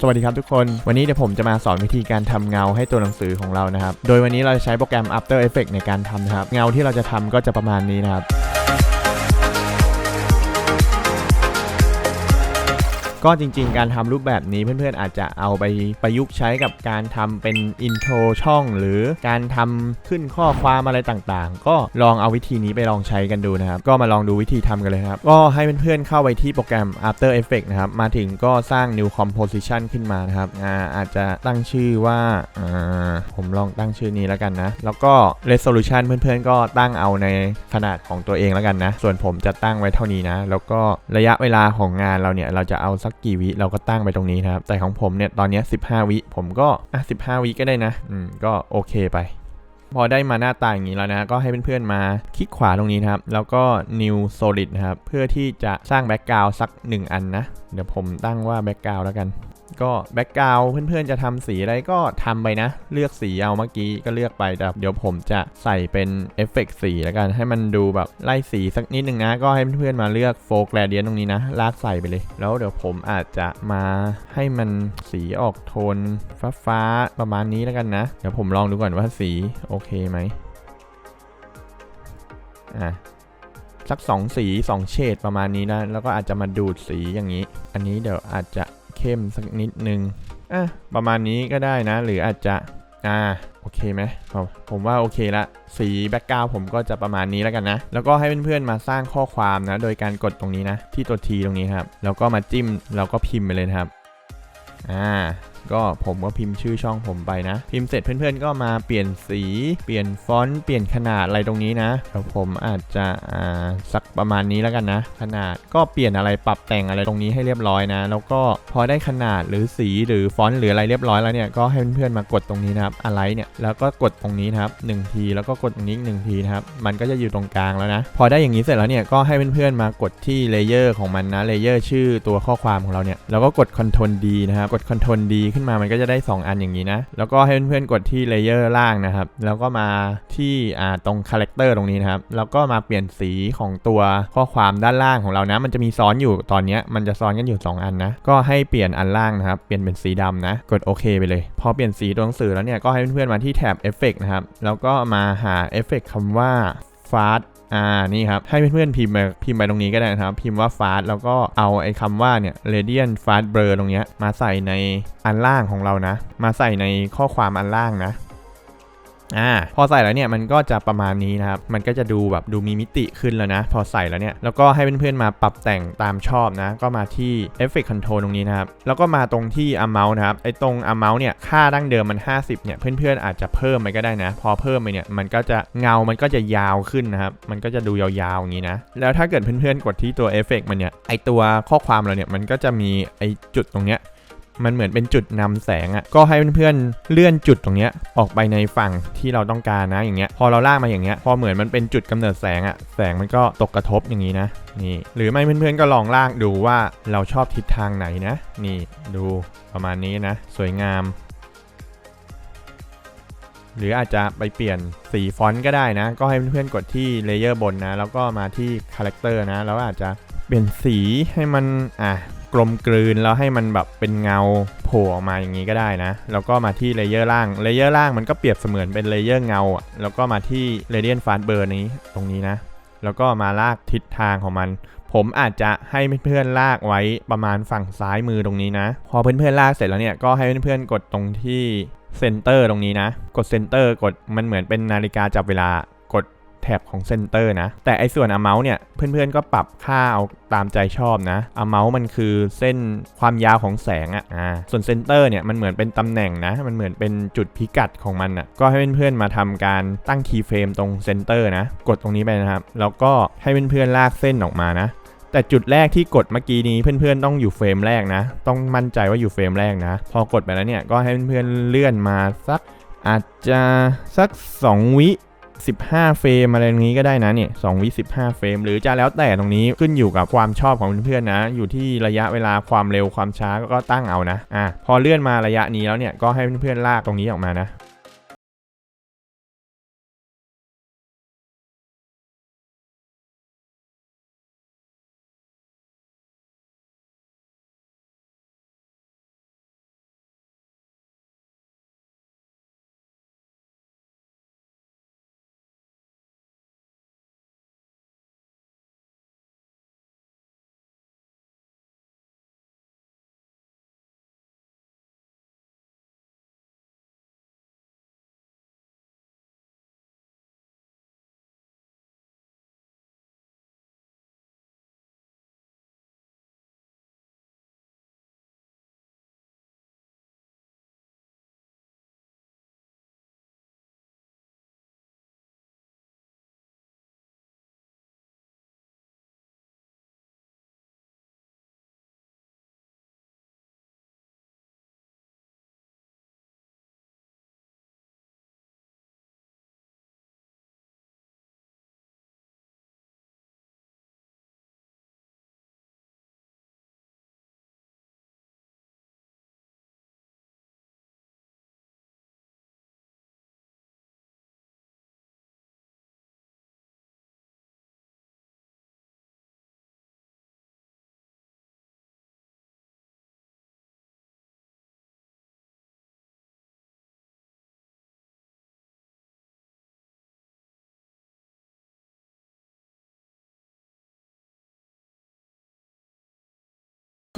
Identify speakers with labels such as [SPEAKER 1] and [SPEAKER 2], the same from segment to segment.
[SPEAKER 1] สวัสดีครับทุกคน วันนี้เดี๋ยวผมจะมาสอนวิธีการทำเงาให้ตัวหนังสือของเรานะครับ โดยวันนี้เราจะใช้โปรแกรม After Effects ในการทำนะครับ เงาที่เราจะทำก็จะประมาณนี้นะครับ ก็จริงๆ การทำรูปแบบนี้เพื่อนๆ อาจจะเอาไปประยุกต์ใช้กับการทำเป็นอินโทรช่อง หรือการทำขึ้นข้อความอะไรต่างๆ ก็ลองเอาวิธีนี้ไปลองใช้กันดูนะครับ ก็มาลองดูวิธีทำกันเลยครับ ก็ให้เพื่อนๆ เข้าไปที่โปรแกรม After Effects นะครับ มาถึงก็สร้าง New Composition ขึ้นมานะครับอาอาจจะตั้งชื่อว่าอ่าผมลองตั้งชื่อนี้แล้วกันนะ แล้วก็ Resolution เพื่อนๆ ก็ตั้งเอาในขนาดของตัวเองแล้วกันนะ ส่วนผมจะตั้งไว้เท่านี้นะ แล้วก็ระยะเวลาของงานเราเนี่ยเราจะเอาสักกี่วิเราก็ตั้งไปตรงนี้นะครับ แต่ของผมเนี่ยตอนนี้ 15 วิผมก็อะ15 วิก็ได้นะ อืมก็โอเคไป พอได้มาหน้าตาอย่างนี้แล้วนะ ก็ให้เพื่อนๆมาคลิกขวาตรงนี้นะครับ แล้วก็ new solid นะครับ เพื่อที่จะสร้างแบ็กกราวสัก 1 อันนะ เดี๋ยวผมตั้งว่าแบ็กกราวแล้วกัน ก็แบ็กกราวเพื่อนๆจะทำสีอะไรก็ทำไปนะ เลือกสีเอาเมื่อกี้ก็เลือกไปแต่เดี๋ยวผมจะใส่เป็นเอฟเฟกสีแล้วกันให้มันดูแบบไล่สีสักนิดนึงนะ ก็ให้เพื่อนๆมาเลือกโฟกแ a เดียนตรงนี้นะ ลากใส่ไปเลย แล้วเดี๋ยวผมอาจจะมาให้มันสีออกโทนฟ้าๆประมาณนี้แล้วกันนะ เดี๋ยวผมลองดูก่อนว่าสีโอเคไหมอะสักสองสีสองเฉดประมาณนี้นะ แล้วก็อาจจะมาดูดสีอย่างนี้ อันนี้เดี๋ยวอาจจะ เข้มสักนิดนึงอะประมาณนี้ก็ได้นะ หรืออาจจะอ่าโอเคไหมผมผมว่าโอเคละ สีแบ็กกราวผมก็จะประมาณนี้แล้วกันนะ แล้วก็ให้เพื่อนๆมาสร้างข้อความนะ โดยการกดตรงนี้นะ ที่ตัว T ตรงนี้ครับ แล้วก็มาจิ้มแล้วก็พิมพ์ไปเลยนะครับ อ่า ก็ผมก็พิมพ์ชื่อช่องผมไปนะ พิมพ์เสร็จเพื่อนๆ ก็มาเปลี่ยนสี เปลี่ยนฟอนต์เปลี่ยนขนาดอะไรตรงนี้นะเดี๋ยวผมอาจจะอ่าสักประมาณนี้แล้วกันนะ ขนาดก็เปลี่ยนอะไรปรับแต่งอะไรตรงนี้ให้เรียบร้อยนะ แล้วก็พอได้ขนาดหรือสีหรือฟอนต์หรืออะไรเรียบร้อยแล้วเนี่ยก็ให้เพื่อนๆมากดตรงนี้นะครับอะไรเนี่ยแล้วก็กดตรงนี้นะครับหนึ่งทีแล้วก็กดตรงนี้หนึ่งทีนะครับมันก็จะอยู่ตรงกลางแล้วนะ พอได้อย่างนี้เสร็จแล้วเนี่ยก็ให้เพื่อนๆมากดที่เลเยอร์ของมันนะเลเยอร์ชื่อตัวข้อความของเราเนี่ยแล้วก็กด Ctrl D นะครับกด Ctrl D ขึ้นมามันก็จะได้ 2 อันอย่างนี้นะ แล้วก็ให้เพื่อนๆกดที่เลเยอร์ล่างนะครับ แล้วก็มาที่อ่าตรงคาแรคเตอร์ตรงนี้นะครับ แล้วก็มาเปลี่ยนสีของตัวข้อความด้านล่างของเรานะ มันจะมีซ้อนอยู่ตอนนี้มันจะซ้อนกันอยู่ 2 อันนะ ก็ให้เปลี่ยนอันล่างนะครับ เปลี่ยนเป็นสีดำนะ กดโอเคไปเลย พอเปลี่ยนสีตัวหนังสือแล้วเนี่ย ก็ให้เพื่อนๆมาที่แท็บเอฟเฟกนะครับ แล้วก็มาหาเอฟเฟกคำว่า fast อ่านี่ครับให้เพื่อนๆพิมพ์ไปพิมพ์ไปตรงนี้ก็ได้นะครับ พิมพ์ว่า fast แล้วก็เอาไอ้คำว่าเนี่ย radiant fast blur ตรงเนี้ยมาใส่ในอันล่างของเรานะ มาใส่ในข้อความอันล่างนะ อ่าพอใส่แล้วเนี่ยมันก็จะประมาณนี้นะครับ มันก็จะดูแบบดูมีมิติขึ้นแล้วนะ พอใส่แล้วเนี่ย แล้วก็ให้เพื่อนๆมาปรับแต่งตามชอบนะ ก็มาที่ Effect Control ตรงนี้นะครับ แล้วก็มาตรงที่ Amount นะครับ ไอ้ตรง Amount เนี่ย ค่าดั้งเดิมมัน 50 เนี่ย เพื่อนๆอาจจะเพิ่มไปก็ได้นะ พอเพิ่มไปเนี่ย มันก็จะเงา มันก็จะยาวขึ้นนะครับ มันก็จะดูยาวๆอย่างนี้นะ แล้วถ้าเกิดเพื่อนๆกดที่ตัว Effect มันเนี่ย ไอตัวข้อความเราเนี่ย มันก็จะมีไอจุดตรงเนี้ย มันเหมือนเป็นจุดนำแสงอะ่ะก็ให้เพื่อนๆเลื่อนจุดตรงเนี้ยออกไปในฝั่งที่เราต้องการนะอย่างเงี้ยพอเราลากมาอย่างเงี้ยพอเหมือนมันเป็นจุดกำเนิดแสงอะ่ะแสงมันก็ตกกระทบอย่างนี้นะนี่หรือไม่เพื่อนๆก็ลองลากดูว่าเราชอบทิศทางไหนนะ นี่ดูประมาณนี้นะ สวยงาม หรืออาจจะไปเปลี่ยนสีฟอนต์ก็ได้นะ ก็ให้เพื่อนๆกดที่เลเยอร์บนนะ แล้วก็มาที่คาแรคเตอร์นะ แล้วอาจจะเปลี่ยนสีให้มันอะ ลมกลืนแล้วให้มันแบบเป็นเงาโผล่ออกมาอย่างนี้ก็ได้นะ แล้วก็มาที่เลเยอร์ล่างเลเยอร์ล่างมันก็เปรียบเสมือนเป็นเลเยอร์เงาอะแล้วก็มาที่ Radiant Fast Blur นี้ตรงนี้นะ แล้วก็มาลากทิศทางของมัน ผมอาจจะให้เพื่อนๆลากไว้ประมาณฝั่งซ้ายมือตรงนี้นะ พอเพื่อนๆลากเสร็จแล้วเนี่ยก็ให้เพื่อนๆกดตรงที่เซนเตอร์ตรงนี้นะ กดเซนเตอร์กดมันเหมือนเป็นนาฬิกาจับเวลา แท็บของเซนเตอร์นะ แต่ไอส่วน amount เนี่ยเพื่อนๆก็ปรับค่าเอาตามใจชอบนะ amount มันคือเส้นความยาวของแสงอะอ่าส่วนเซนเตอร์เนี่ยมันเหมือนเป็นตำแหน่งนะ มันเหมือนเป็นจุดพิกัดของมันอะก็ให้เพื่อนๆมาทำการตั้งคีย์เฟรมตรงเซนเตอร์นะ กดตรงนี้ไปนะครับ แล้วก็ให้เพื่อนๆลากเส้นออกมานะแต่จุดแรกที่กดเมื่อกี้นี้เพื่อนๆต้องอยู่เฟรมแรกนะ ต้องมั่นใจว่าอยู่เฟรมแรกนะ พอกดไปแล้วเนี่ยก็ให้เพื่อนๆเลื่อนมาสักอาจจะสัก 2 วิ 15 เฟรมอะไรตรงนี้ก็ได้นะเนี่ย2วิ15 เฟรม หรือจะแล้วแต่ตรงนี้ขึ้นอยู่กับความชอบของเพื่อนๆนะ อยู่ที่ระยะเวลาความเร็วความช้าก็ตั้งเอานะอะพอเลื่อนมาระยะนี้แล้วเนี่ยก็ให้เพื่อนๆลากตรงนี้ออกมานะ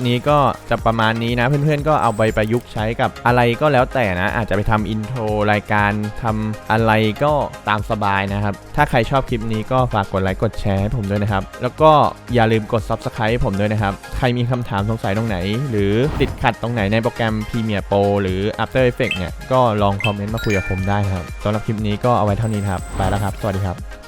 [SPEAKER 1] นี้ก็จะประมาณนี้นะ เพื่อนๆก็เอาไปประยุกต์ใช้กับอะไรก็แล้วแต่นะ อาจจะไปทำอินโทรรายการทำอะไรก็ตามสบายนะครับ ถ้าใครชอบคลิปนี้ก็ฝากกดไลค์กดแชร์ให้ผมด้วยนะครับ แล้วก็อย่าลืมกด Subscribe ให้ผมด้วยนะครับ ใครมีคำถามสงสัยตรงไหน หรือติดขัดตรงไหนในโปรแกรม Premiere Pro หรือ After Effects เนี่ยก็ลองคอมเมนต์มาคุยกับผมได้นะครับสำหรับคลิปนี้ก็เอาไว้เท่านี้ครับไปแล้วครับ สวัสดีครับ